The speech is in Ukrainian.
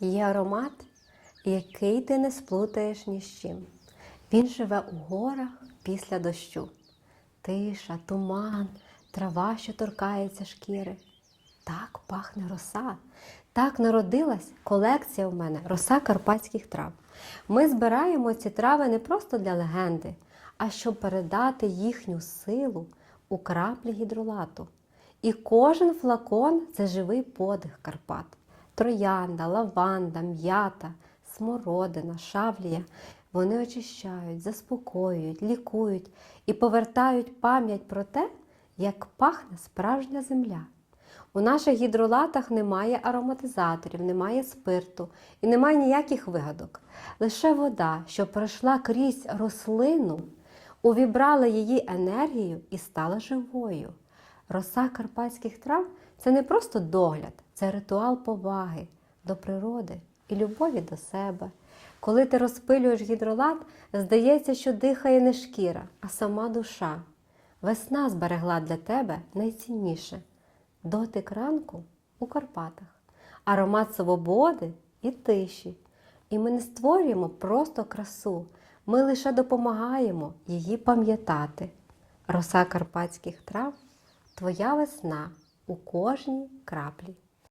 Є аромат, який ти не сплутаєш ні з чим. Він живе у горах після дощу. Тиша, туман, трава, що торкається шкіри. Так пахне роса. Так народилась колекція в мене роса карпатських трав. Ми збираємо ці трави не просто для легенди, а щоб передати їхню силу у краплі гідролату. І кожен флакон це живий подих Карпат. Троянда, лаванда, м'ята, смородина, шавлія. Вони очищають, заспокоюють, лікують і повертають пам'ять про те, як пахне справжня земля. У наших гідролатах немає ароматизаторів, немає спирту і немає ніяких вигадок. Лише вода, що пройшла крізь рослину, увібрала її енергію і стала живою. Роса карпатських трав це не просто догляд, це ритуал поваги до природи і любові до себе. Коли ти розпилюєш гідролат, здається, що дихає не шкіра, а сама душа. Весна зберегла для тебе найцінніше дотик ранку у Карпатах, аромат свободи і тиші. І ми не створюємо просто красу, ми лише допомагаємо її пам'ятати. Роса карпатських трав твоя весна у кожній краплі.